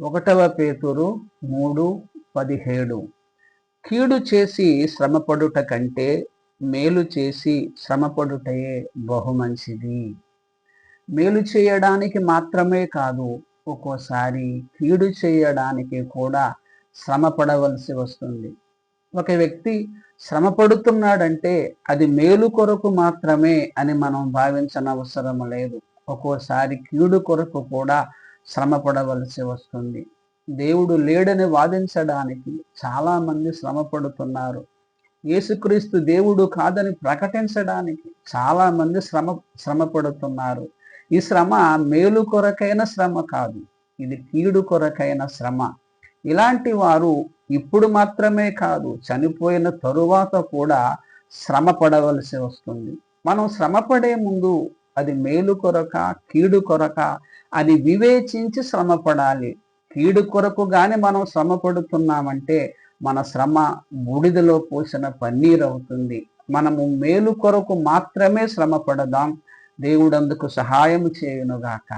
ఒకటవ పేతురు మూడు పదిహేడు. కీడు చేసి శ్రమపడుట కంటే మేలు చేసి శ్రమపడుటయే బహు మంచిది మేలు చేయడానికి మాత్రమే కాదు ఒక్కోసారి కీడు చేయడానికి కూడా శ్రమ పడవలసి వస్తుంది. ఒక వ్యక్తి శ్రమ పడుతున్నాడంటే అది మేలు కొరకు మాత్రమే అని మనం భావించనవసరం లేదు. ఒక్కోసారి కీడు కొరకు కూడా శ్రమ పడవలసి వస్తుంది. దేవుడు లేడని వాదించడానికి చాలామంది శ్రమపడుతున్నారు. శ్రమ పడుతున్నారు యేసుక్రీస్తు దేవుడు కాదని ప్రకటించడానికి చాలామంది శ్రమ శ్రమ పడుతున్నారు ఈ శ్రమ మేలు కొరకైన శ్రమ కాదు. ఇది కీడు కొరకైన శ్రమ. ఇలాంటి వారు ఇప్పుడు మాత్రమే కాదు చనిపోయిన తరువాత కూడా శ్రమ పడవలసి వస్తుంది. మనం శ్రమపడే ముందు అది మేలు కొరక కీడు కొరక అది వివేచించి శ్రమపడాలి. కీడు కొరకు గాని మనం శ్రమ పడుతున్నామంటే మన శ్రమ బూడిదలో పోసిన పన్నీరు అవుతుంది. మనము మేలు కొరకు మాత్రమే శ్రమ పడదాం దేవుడందుకు సహాయం చేయునుగాక.